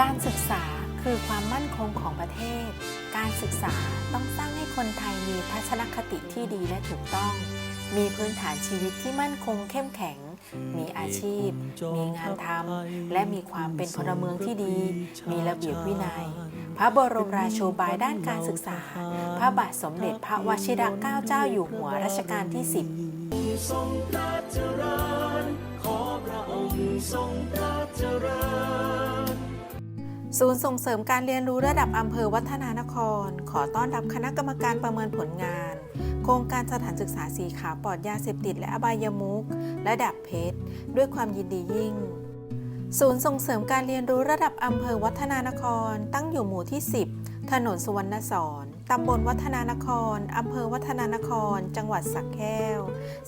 การศึกษาคือความมั่นคงของประเทศ การศึกษาต้องสร้างให้คนไทยมีทัศนคติที่ดีและถูกต้อง มีพื้นฐานชีวิตที่มั่นคงเข้มแข็ง มีอาชีพ มีงานทำ และมีความเป็นพลเมืองที่ดี มีระเบียบวินัย พระบรมราโชบายด้านการศึกษา พระบาทสมเด็จพระวชิรเกล้าเจ้าอยู่หัวรัชกาลที่ 10ทรงพระเจริญขอพระองค์ทรงพระเจริญ ศูนย์ส่งเสริมการเรียนรู้ระดับอำเภอวัฒนานคร ขอต้อนรับคณะกรรมการประเมินผลงาน โครงการสถานศึกษาสีขาวปลอดยาเสพติดและอบายมุขระดับเพชร ด้วยความยินดียิ่ง ศูนย์ส่งเสริมการเรียนรู้ระดับอำเภอวัฒนานคร ตั้งอยู่หมู่ที่ 10 ถนนสุวรรณสอนตำบลวัฒนานคร อำเภอวัฒนานคร จังหวัดสระแก้ว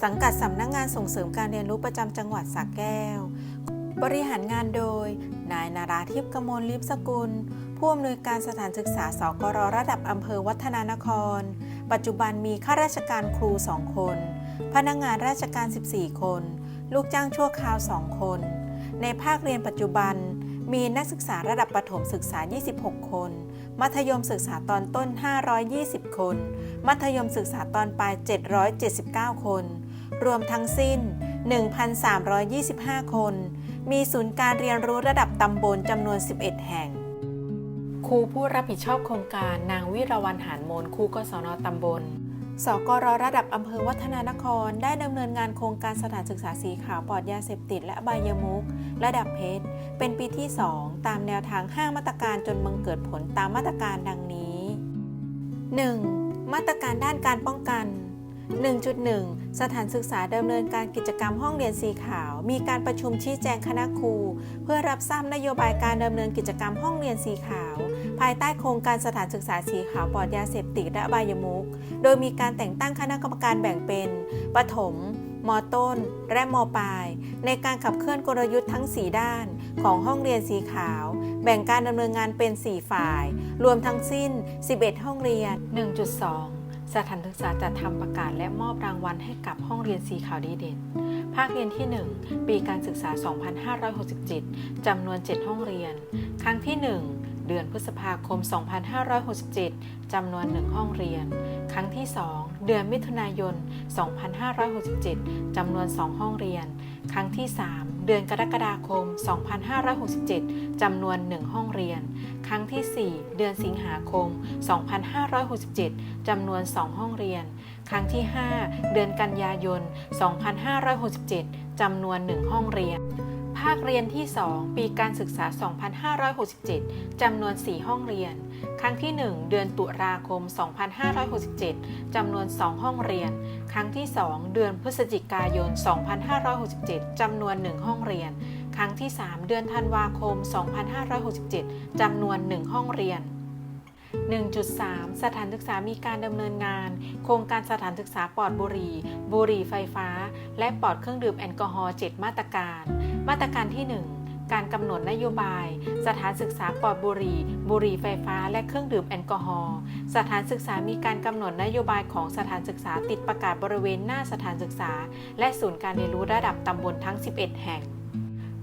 สังกัดสำนักงงานส่งเสริมการเรียนรู้ประจำจังหวัดสระแก้ว บริหารงานโดย นายนาราทิพย์กมลลิปสกุล ผู้อำนวยการสถานศึกษาสกรระดับอำเภอวัฒนานคร ปัจจุบันมีข้าราชการครู 2 คน พนักงานราชการ 14 คน ลูกจ้างชั่วคราว 2 คน ในภาคเรียนปัจจุบัน มีนักศึกษาระดับประถมศึกษา 26 คน มัธยมศึกษาตอนต้น 520 คน มัธยมศึกษาตอนปลาย 779 คน รวมทั้งสิ้น 1,325 คน มีศูนย์การเรียนรู้ระดับตำบลจำนวน 11 แห่ง ครูผู้รับผิดชอบโครงการนางวิรวรรณหานมนครูกศนตำบลสกรระดับอำเภอวัฒนานคร ได้ดำเนินงานโครงการสถานศึกษาสีขาวปลอดยาเสพติดและอบายมุขระดับเพชร เป็นปีที่ 2 ตามแนวทาง 5 มาตรการจนบังเกิดผลตามมาตรการดังนี้ 1. มาตรการด้านการป้องกัน 1.1 สถานศึกษาดำเนินการกิจกรรมห้องเรียนสีขาว มีการประชุมชี้แจงคณะครู เพื่อรับทราบนโยบายการดำเนินกิจกรรมห้องเรียนสีขาว ภายใต้โครงการสถานศึกษาสีขาวปลอดยาเสพติดและบายมุขโดยมีการแต่งตั้งคณะกรรมการแบ่งเป็นประถมมต้น และมปลาย ในการขับเคลื่อนกลยุทธ์ทั้ง 4 ด้าน ของห้องเรียนสีขาว แบ่งการดำเนินงานเป็น 4 ฝ่าย รวมทั้งสิ้น 11 ห้องเรียน 1.2 สถานศึกษาจัดทำประกาศและมอบรางวัลให้กับห้องเรียนสีขาวดีเด่น ภาคเรียนที่ 1 ปีการศึกษา 2567 จำนวน 7 ห้องเรียน ครั้งที่ 1 เดือนพฤษภาคม 2567 จำนวน 1 ห้องเรียน ครั้งที่ 2 เดือนมิถุนายน 2567 จำนวน 2 ห้องเรียน ครั้งที่ 3 เดือนกรกฎาคม 2567 จำนวน 1 ห้องเรียน ครั้งที่ 4 เดือนสิงหาคม 2567 จำนวน 2 ห้องเรียน ครั้งที่ 5 เดือนกันยายน 2567 จำนวน 1 ห้องเรียน ภาคเรียนที่ 2 ปีการศึกษา 2567 จำนวน 4 ห้องเรียน ครั้งที่ 1 เดือนตุลาคม 2567 จำนวน 2 ห้องเรียน ครั้งที่ 2 เดือนพฤศจิกายน 2567 จำนวน 1 ห้องเรียน ครั้งที่ 3 เดือนธันวาคม 2567 จำนวน 1 ห้องเรียน 1.3 สถานศึกษามีการดำเนินงาน โครงการสถานศึกษาปลอดบุหรี่ บุหรี่ไฟฟ้า และปลอดเครื่องดื่มแอลกอฮอล์7มาตรการ มาตรการที่ 1การกำหนดนโยบาย สถานศึกษาปลอดบุหรี่ บุหรี่ไฟฟ้า และเครื่องดื่มแอลกอฮอล์ สถานศึกษามีการกำหนดนโยบายของสถานศึกษาติดประกาศบริเวณหน้าสถานศึกษา และศูนย์การเรียนรู้ระดับตำบลทั้ง 11 แห่ง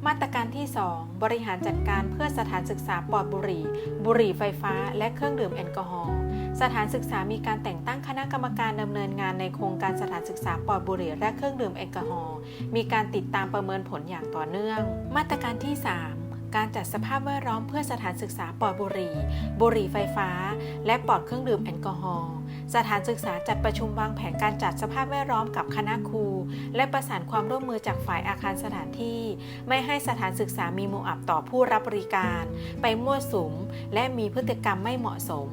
มาตรการที่ 2 บริหารจัดการเพื่อสถานศึกษาปลอดบุหรี่ บุหรี่ไฟฟ้า และเครื่องดื่มแอลกอฮอล์สถานศึกษามีการแต่งตั้งคณะกรรมการดำเนินงานในโครงการสถานศึกษาปลอดบุหรี่และเครื่องดื่มแอลกอฮอล์มีการติดตามประเมินผลอย่างต่อเนื่อง มาตรการที่ 3การจัดสภาพแวดล้อมเพื่อสถานศึกษาปลอดบุหรี่ บุหรี่ไฟฟ้า และปลอดเครื่องดื่มแอลกอฮอล์ สถานศึกษาจัดประชุมวางแผนการจัดสภาพแวดล้อมกับคณะครู และประสานความร่วมมือจากฝ่ายอาคารสถานที่ ไม่ให้สถานศึกษามีโมอับต่อผู้รับบริการ ไปมั่วสุม และมีพฤติกรรมไม่เหมาะสม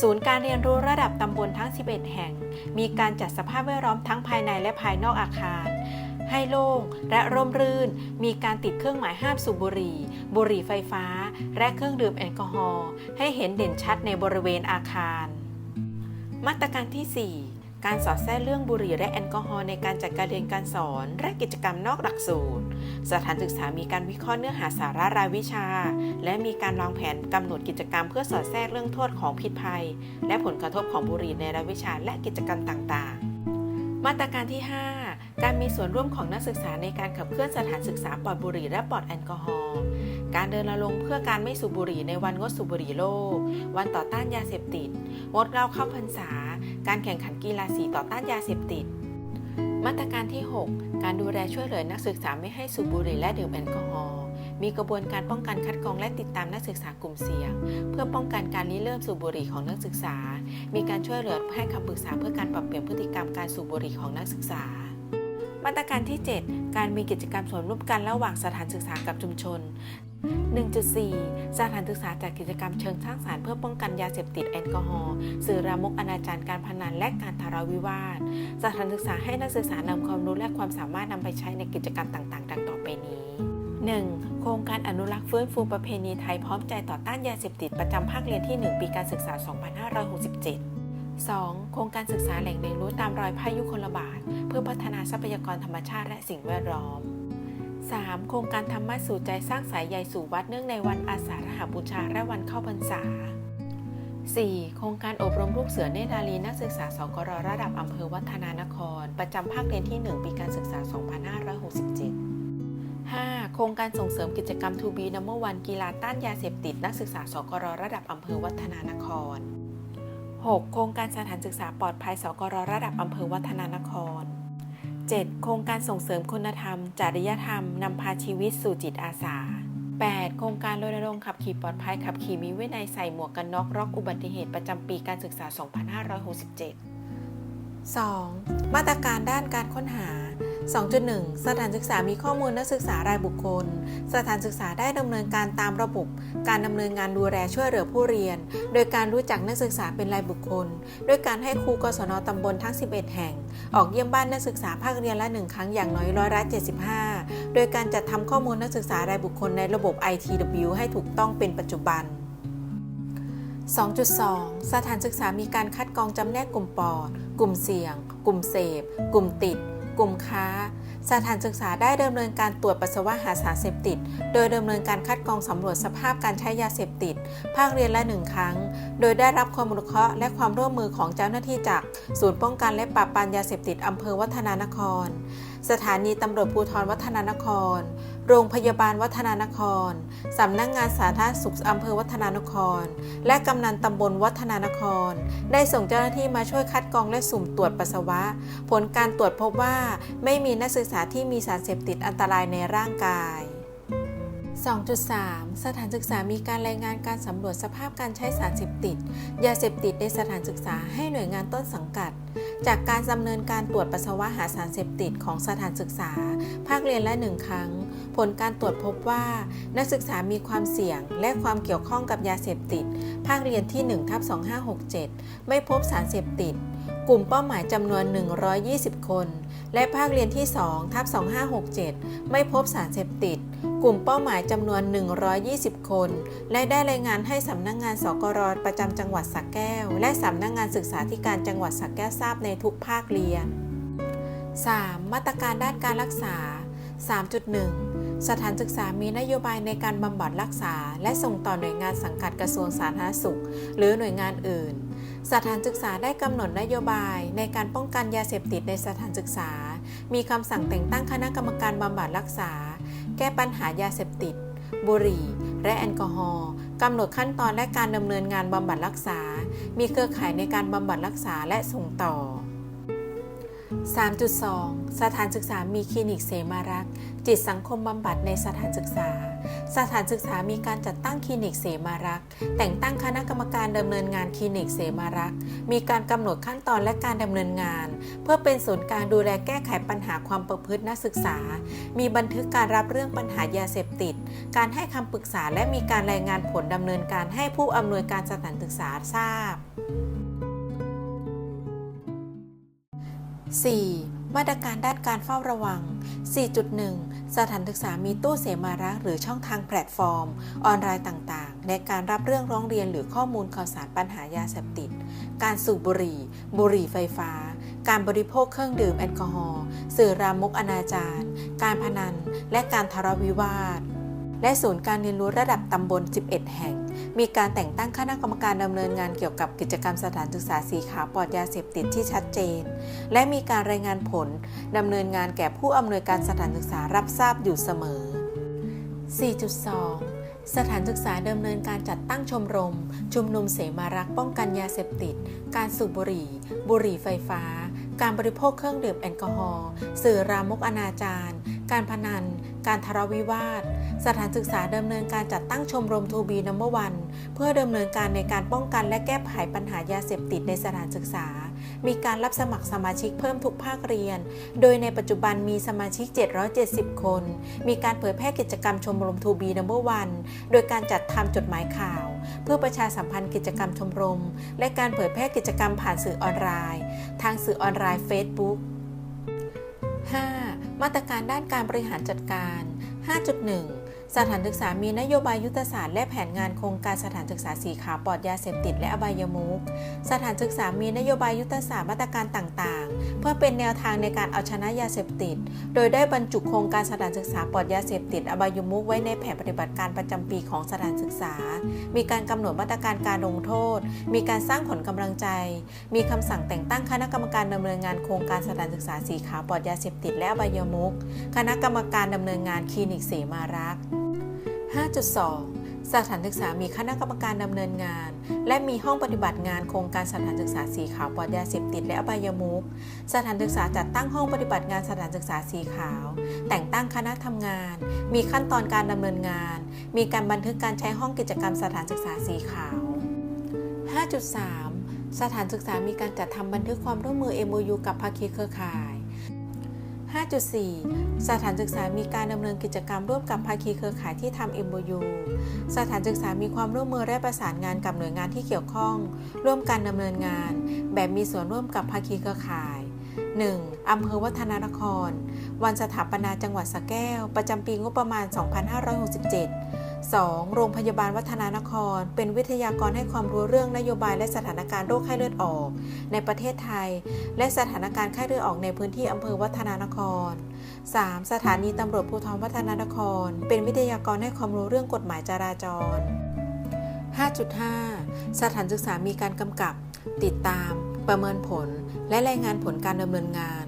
ศูนย์การเรียนรู้ระดับตำบลทั้ง 11 แห่ง มีการจัดสภาพแวดล้อมทั้งภายในและภายนอกอาคารให้โล่งและร่มรื่น มีการติดเครื่องหมายห้ามสูบบุหรี่ บุหรี่ไฟฟ้า และเครื่องดื่มแอลกอฮอล์ให้เห็นเด่นชัดในบริเวณอาคาร มาตรการที่ 4 การสอดแทรกเรื่องบุหรี่และแอลกอฮอล์ในการจัดการเรียนการสอนและกิจกรรมนอกหลักสูตร สถานศึกษามีการวิเคราะห์เนื้อหาสาระรายวิชา และมีการวางแผนกำหนดกิจกรรมเพื่อสอดแทรกเรื่องโทษของพิษภัย และผลกระทบของบุหรี่ในรายวิชาและกิจกรรมต่างๆ มาตรการที่ 5 การมีส่วนร่วมของนักศึกษาในการขับเคลื่อนสถานศึกษาปลอดบุหรี่และปลอดแอลกอฮอล์ การเดินรณรงเพื่อการไม่สูบบุหรี่ในวันงดสูบบุหรี่โลก วันต่อต้านยาเสพติด งดเหล้าเข้าพรรษา การแข่งขันกีฬาสีต่อต้านยาเสพติด มาตรการที่ 6 การดูแลช่วยเหลือนักศึกษาไม่ให้สูบบุหรี่และดื่มแอลกอฮอล์มีกระบวนการป้องกันคัดกรองและติดตามนักศึกษากลุ่มเสี่ยง เพื่อป้องกันการริเริ่มสูบบุหรี่ของนักศึกษา มีการช่วยเหลือให้คำปรึกษาเพื่อการปรับเปลี่ยนพฤติกรรมการสูบบุหรี่ของนักศึกษา มาตรการที่ 7 การมีกิจกรรมส่วนร่วมกันระหว่างสถานศึกษากับชุมชน 1.4 สถานศึกษาจัดกิจกรรมเชิงสร้างสารรค์เพื่อป้องกันยาเสพติดแอลกอฮอล์สื่อรามกอนาจารการพนันและการทะเลาะวิวาท สถานศึกษาให้นักศึกษานำความรู้และความสามารถนำไปใช้ในกิจกรรมต่างๆ ดังต่อไปนี้ 1. โครงการอนุรักษ์ฟื้นฟูประเพณีไทยพร้อมใจต่อต้านยาเสพติดประจำภาคเรียนที่ 1 ปีการศึกษา 2567 2. โครงการศึกษาแหล่งเรียนรู้ตามรอยพายุคนระบาดเพื่อพัฒนาทรัพยากรธรรมชาติและสิ่งแวดล้อม 3. โครงการธรรมะสู่ใจสร้างสายใยสู่วัดเนื่องในวันอาสาฬหบูชาและวันเข้าพรรษา 4. โครงการอบรมลูกเสือเนตรารีนักศึกษาสกรระดับอำเภอวัฒนานคร ประจำภาคเรียนที่ 1 ปีการศึกษา 2567 5. โครงการส่งเสริมกิจกรรมทูบีนัมเบอร์วันกีฬาต้านยาเสพติด นักศึกษาสกรระดับอำเภอวัฒนานคร 6. โครงการสถานศึกษาปลอดภัยสกรระดับอำเภอวัฒนานคร 7. โครงการส่งเสริมคุณธรรม จริยธรรม นำพาชีวิตสู่จิตอาสา 8. โครงการรณรงค์ขับขี่ปลอดภัยขับขี่มีวินัยใส่หมวกกันน็อกรอกอุบัติเหตุประจำปีการศึกษา 2567 2. มาตรการด้านการค้นหา 2.1 สถานศึกษามีข้อมูลนักศึกษารายบุคคล สถานศึกษาได้ดำเนินการตามระบบ การดำเนินงานดูแลช่วยเหลือผู้เรียน โดยการรู้จักนักศึกษาเป็นรายบุคคล ด้วยการให้ครูกศนตำบลทั้ง 11 แห่ง ออกเยี่ยมบ้านนักศึกษาภาคเรียนละหนึ่งครั้งอย่างน้อยร้อยละ75 โดยการจัดทำข้อมูลนักศึกษารายบุคคลในระบบ ITW ให้ถูกต้องเป็นปัจจุบัน2.2 สถานศึกษามีการคัดกรองจำแนกกลุ่มปอด กลุ่มเสี่ยง กลุ่มเสพ กลุ่มติด กลุ่มค้า สถานศึกษาได้ดำเนินการตรวจปัสสาวะหาสารเสพติด โดยดำเนินการคัดกรองสำรวจสภาพการใช้ยาเสพติด ภาคเรียนละหนึ่งครั้ง โดยได้รับความรุเคราะห์และความร่วมมือของเจ้าหน้าที่จาก ศูนย์ป้องกันและปราบปรามยาเสพติดอำเภอวัฒนานคร สถานีตำรวจภูธรวัฒนานคร โรงพยาบาลวัฒนานคร สำนักงงานสาธารณสุขอำเภอวัฒนานคร และกำนันตำบลวัฒนานคร ได้ส่งเจ้าหน้าที่มาช่วยคัดกรองและสุ่มตรวจปัสสาวะ ผลการตรวจพบว่าไม่มีนักศึกษาที่มีสารเสพติดอันตรายในร่างกาย 2.3 สถานศึกษามีการรายงานการสำรวจสภาพการใช้สารเสพติด ยาเสพติดในสถานศึกษาให้หน่วยงานต้นสังกัด จากการดำเนินการตรวจปัสสาวะหาสารเสพติดของสถานศึกษา ภาคเรียนละหนึ่งครั้ง ผลการตรวจพบว่า นักศึกษามีความเสี่ยง และความเกี่ยวข้องกับยาเสพติด ภาคเรียนที่1ทับ2567 ไม่พบสารเสพติด กลุ่มเป้าหมายจำนวน 120 คน และภาคเรียนที่2ทับ2567 ไม่พบสารเสพติด กลุ่มเป้าหมายจำนวน 120 คน และได้รายงานให้สำนักงงานสกรประจำจังหวัดสระแก้ว และสำนักงงานศึกษาธิการจังหวัดสระแก้วทราบในทุกภาคเรียน 3. มาตรการด้านการรักษา 3.1 สถานศึกษามีนโยบายในการบำบัดรักษา และส่งต่อหน่วยงานสังกัดกระทรวงสาธารณสุข หรือหน่วยงานอื่น สถานศึกษาได้กำหนดนโยบายในการป้องกันยาเสพติดในสถานศึกษา มีคำสั่งแต่งตั้งคณะกรรมการบำบัดรักษา แก้ปัญหายาเสพติด บุหรี่ และแอลกอฮอล์กำหนดขั้นตอนและการดำเนินงานบำบัดรักษา มีเครือข่ายในการบำบัดรักษาและส่งต่อ 3.2 สถานศึกษามีคลินิกเสมารัก จิตสังคมบำบัดในสถานศึกษา สถานศึกษามีการจัดตั้งคลินิกเสมารักษ์แต่งตั้งคณะกรรมการดำเนินงานคลินิกเสมารักษ์มีการกำหนดขั้นตอนและการดำเนินงาน เพื่อเป็นศูนย์กลางดูแลแก้ไขปัญหาความประพฤตินักศึกษา มีบันทึกการรับเรื่องปัญหายาเสพติด การให้คำปรึกษาและมีการรายงานผลดำเนินการให้ผู้อำนวยการสถานศึกษาทราบ 4. มาตรการด้านการเฝ้าระวัง 4.1 สถานศึกษามีตู้เสมารักหรือช่องทางแพลตฟอร์ม ออนไลน์ต่างๆ ในการรับเรื่องร้องเรียนหรือข้อมูลข่าวสารปัญหายาเสพติด การสูบบุหรี่ บุหรี่ไฟฟ้า การบริโภคเครื่องดื่มแอลกอฮอล์ สื่อรามกอนาจาร การพนัน และการทะเลาะวิวาท และศูนย์การเรียนรู้ระดับตำบล 11 แห่ง มีการแต่งตั้งคณะกรรมการดำเนินงานเกี่ยวกับกิจกรรมสถานศึกษาสีขาวปลอดยาเสพติดที่ชัดเจน และมีการรายงานผลดำเนินงานแก่ผู้อำนวยการสถานศึกษารับทราบอยู่เสมอ 4.2สถานศึกษาดำเนินการจัดตั้งชมรม ชุมนุมเสมารักป้องกันยาเสพติด การสูบบุหรี่ บุหรี่ไฟฟ้า การบริโภคเครื่องดื่มแอลกอฮอล์สื่อรามกอนาจารการพนัน การทะเลาะวิวาท สถานศึกษาดำเนินการจัดตั้งชมรมทูบีนัมเบอร์วันเพื่อดำเนินการในการป้องกันและแก้ไขปัญหายาเสพติดในสถานศึกษา มีการรับสมัครสมาชิกเพิ่มทุกภาคเรียน โดยในปัจจุบันมีสมาชิก 770 คน มีการเผยแพร่กิจกรรมชมรมทูบีนัมเบอร์วันโดยการจัดทำจดหมายข่าว เพื่อประชาสัมพันธ์กิจกรรมชมรม และการเผยแพร่กิจกรรมผ่านสื่อออนไลน์ ทางสื่อออนไลน์ Facebook 5. มาตรการด้านการบริหารจัดการ 5.1 สถานศึกษามีนโยบายยุทธศาสตร์และแผนงานโครงการสถานศึกษาสีขาวปลอดยาเสพติดและอบายมุขสถานศึกษามีนโยบายยุทธศาสตร์มาตรการต่างๆ เพื่อเป็นแนวทางในการเอาชนะยาเสพติด โดยได้บรรจุโครงการสถานศึกษาปลอดยาเสพติด อบายมุขไว้ในแผนปฏิบัติการประจำปีของสถานศึกษา มีการกำหนดมาตรการการลงโทษ มีการสร้างผลกำลังใจ มีคำสั่งแต่งตั้งคณะกรรมการดำเนินงานโครงการสถานศึกษาสีขาวปลอดยาเสพติด และอบายมุขคณะกรรมการดำเนินงานคลินิกเสมารักษ์ 5.2 สถานศึกษามีคณะกรรมการดำเนินงาน และมีห้องปฏิบัติงานโครงการสถานศึกษาสีขาวปลอดยาเสพติดและอบายมุขสถานศึกษาจัดตั้งห้องปฏิบัติงานสถานศึกษาสีขาว แต่งตั้งคณะทำงาน มีขั้นตอนการดำเนินงาน มีการบันทึกการใช้ห้องกิจกรรมสถานศึกษาสีขาว 5.3 สถานศึกษามีการจัดทำบันทึกความร่วมมือ MOU กับภาคีเครือข่าย 5.4 สถานศึกษามีการดำเนินกิจกรรมร่วมกับภาคีเครือข่ายที่ทำ MOU สถานศึกษามีความร่วมมือและประสานงานกับหน่วยงานที่เกี่ยวข้อง ร่วมกันดำเนินงาน แบบมีส่วนร่วมกับภาคีเครือข่าย 1. อำเภอวัฒนานคร วันสถาปนาจังหวัดสระแก้ว ประจำปีงบประมาณ 2567 2. โรงพยาบาลวัฒนานคร เป็นวิทยากรให้ความรู้เรื่องนโยบายและสถานการณ์โรคไข้เลือดออก ในประเทศไทย และสถานการณ์ไข้เลือดออกในพื้นที่อำเภอวัฒนานคร 3. สถานีตำรวจภูธรวัฒนานคร เป็นวิทยากรให้ความรู้เรื่องกฎหมายจราจร 5.5 สถานศึกษามีการกำกับ ติดตาม ประเมินผล และรายงานผลการดำเนินงาน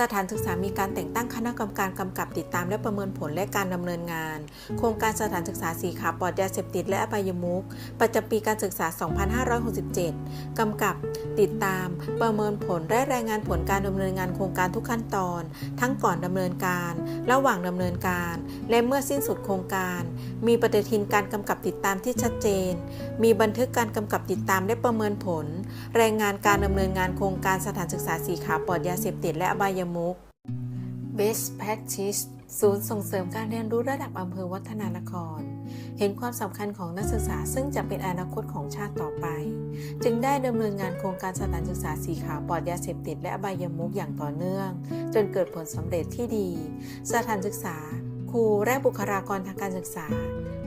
สถานศึกษามีการแต่งตั้งคณะกรรมการกำกับติดตามและประเมินผลและการดำเนินงาน โครงการสถานศึกษาสีขาวปลอดยาเสพติดและอบายมุขประจำปีการศึกษา 2567 กำกับติดตาม ประเมินผลและรายงานผลการดำเนินงานโครงการทุกขั้นตอน ทั้งก่อนดำเนินการ ระหว่างดำเนินการ และเมื่อสิ้นสุดโครงการ มีปฏิทินการกำกับติดตามที่ชัดเจน มีบันทึกการกำกับติดตามและประเมินผล รายงานการดำเนินงานโครงการสถานศึกษาสีขาวปลอดยาเสพติดและอบายมุข Best Practice ศูนย์ส่งเสริมการเรียนรู้ระดับอำเภอวัฒนานคร เห็นความสำคัญของนักศึกษาซึ่งจะเป็นอนาคตของชาติต่อไป จึงได้ดำเนินงานโครงการสถานศึกษาสีขาวปลอดยาเสพติดและอบายมุขอย่างต่อเนื่อง จนเกิดผลสำเร็จที่ดี สถานศึกษา ครูและบุคลากรทางการศึกษา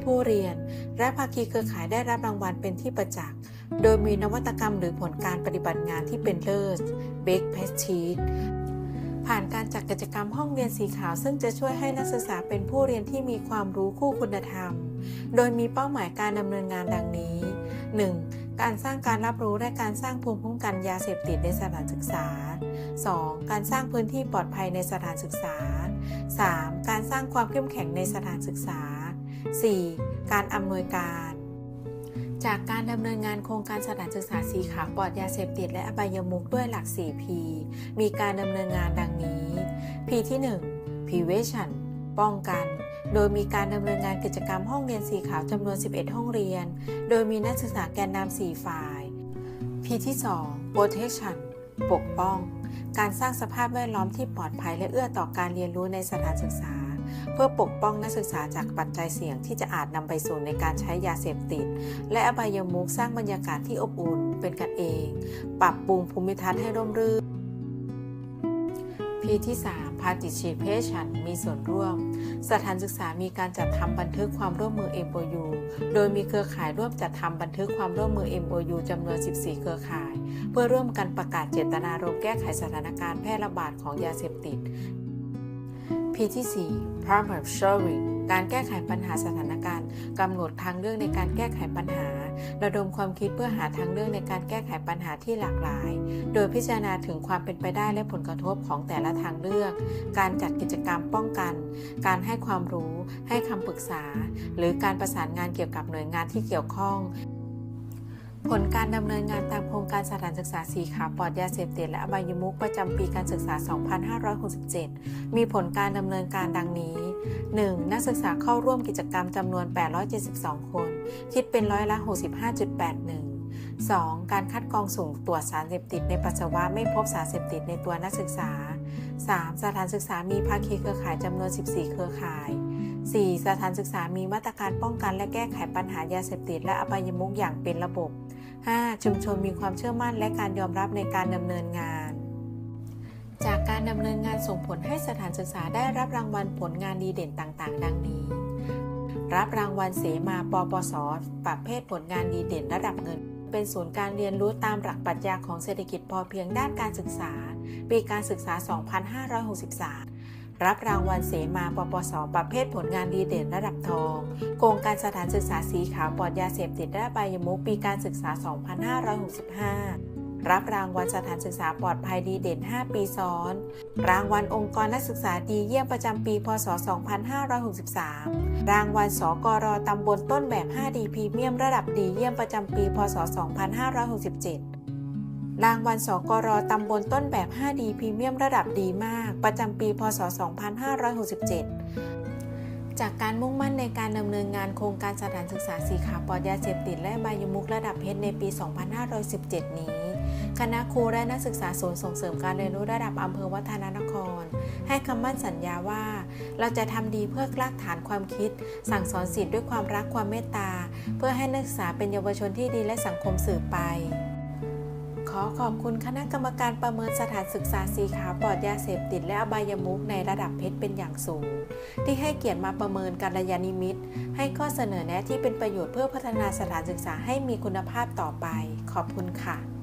ผู้เรียน และภาคีเครือข่ายได้รับรางวัลเป็นที่ประจักษ์โดยมีนวัตกรรมหรือผลการปฏิบัติงานที่เป็นเลิศ Best Practice ผ่านการจัดกิจกรรมห้องเรียนสีขาว ซึ่งจะช่วยให้นักศึกษาเป็นผู้เรียนที่มีความรู้คู่คุณธรรม โดยมีเป้าหมายการดำเนินงานดังนี้ 1. การสร้างการรับรู้และการสร้างภูมิคุ้มกันยาเสพติดในสถานศึกษา 2. การสร้างพื้นที่ปลอดภัยในสถานศึกษา 3. การสร้างความเข้มแข็งในสถานศึกษา 4. การอำนวยการ จากการดำเนินงานโครงการสถานศึกษาสีขาวปลอดยาเสพติดและอบายมุขด้วยหลัก 4P มีการดำเนินงานดังนี้ P ที่ 1 Prevention ป้องกัน โดยมีการดำเนินงานกิจกรรมห้องเรียนสีขาวจำนวน 11 ห้องเรียน โดยมีนักศึกษาแกนนำ4ฝ่าย P ที่ 2 Protection ปกป้อง การสร้างสภาพแวดล้อมที่ปลอดภัยและเอื้อต่อการเรียนรู้ในสถานศึกษา เพื่อปกป้องนักศึกษาจากปัจจัยเสี่ยงที่จะอาจนำไปสู่ในการใช้ยาเสพติด และอบายมุขสร้างบรรยากาศที่อบอุ่นเป็นกันเอง ปรับปรุงภูมิทัศน์ให้ร่มรื่น P ที่ 3 Participation มีส่วนร่วม สถานศึกษามีการจัดทำบันทึกความร่วมมือ MOU โดยมีเครือข่ายร่วมจัดทำบันทึกความร่วมมือ MOU จำนวน 14 เครือข่าย เพื่อร่วมกันประกาศเจตนารมณ์แก้ไขสถานการณ์แพร่ระบาดของยาเสพติด P ที่ 4 Problem Sharing การแก้ไขปัญหาสถานการณ์กำหนดทางเลือกในการแก้ไขปัญหา ระดมความคิดเพื่อหาทางเลือกในการแก้ไขปัญหาที่หลากหลาย โดยพิจารณาถึงความเป็นไปได้และผลกระทบของแต่ละทางเลือก การจัดกิจกรรมป้องกัน การให้ความรู้ ให้คำปรึกษา หรือการประสานงานเกี่ยวกับหน่วยงานที่เกี่ยวข้อง ผลการดำเนินงานตามโครงการสถานศึกษาสีขาวปลอดยาเสพติดและอบายมุขประจำปีการศึกษา 2567 มีผลการดำเนินการดังนี้ 1. นักศึกษาเข้าร่วมกิจกรรมจำนวน 872 คน คิดเป็นร้อยละ 65.81 2. การคัดกรองสุ่มตรวจสารเสพติดในปัสสาวะไม่พบสารเสพติดในตัวนักศึกษา 3. สถานศึกษามีภาคีเครือข่ายจำนวน 14 เครือข่าย 4. สถานศึกษามีมาตรการป้องกันและแก้ไขปัญหายาเสพติดและอบายมุขอย่างเป็นระบบ 5. ชุมชนมีความเชื่อมั่นและการยอมรับในการดำเนินงาน จากการดำเนินงานส่งผลให้สถานศึกษาได้รับรางวัลผลงานดีเด่นต่าง ๆ ดังนี้ รับรางวัลเสมาปปสประเภทผลงานดีเด่นระดับเงิน เป็นศูนย์การเรียนรู้ตามหลักปรัชญาของเศรษฐกิจพอเพียงด้านการศึกษา ปีการศึกษา 2563 รับรางวัลเสมาปปส ประเภทผลงานดีเด่นระดับทองโครงการสถานศึกษาสีขาวปลอดยาเสพติดและอบยมุขปีการศึกษา 2565 รับรางวัลสถานศึกษาปลอดภัยดีเด่น 5 ปีซ้อน รางวัลองค์กรนักศึกษาดีเยี่ยมประจำปี พศ 2563 รางวัลสกรตำบลต้นแบบ 5 ดีพรีเมียมระดับดีเยี่ยมประจำปี พศ 2567 รางวัลสกรตำบลต้นแบบ5ดีพรีเมียมระดับดีมาก ประจำปี พศ 2567 จากการมุ่งมั่นในการดำเนินงานโครงการสถานศึกษาสีขาวปลอดยาเสพติดและใบายมุกระดับเพชรในปี 2517 นี้ คณะครูและนักศึกษาศูนย์ส่งเสริมการเรียนรู้ระดับอำเภอวัฒนานคร ให้คำมั่นสัญญาว่า เราจะทำดีเพื่อรากฐานความคิด สั่งสอนสิทธิ์ด้วยความรักความเมตตา เพื่อให้นักศึกษาเป็นเยาวชนที่ดีและสังคมสืบไป อขอบคุณคณะกรรมการประเมินสถานศึกษาสีขาวปลอดยาเสพติดและอบายมุขในระดับเพชรเป็นอย่างสูง ที่ให้เกียรติมาประเมินการยานิมิต ให้ข้อเสนอแนะที่เป็นประโยชน์เพื่อพัฒนาสถานศึกษาให้มีคุณภาพต่อไป ขอบคุณค่ะ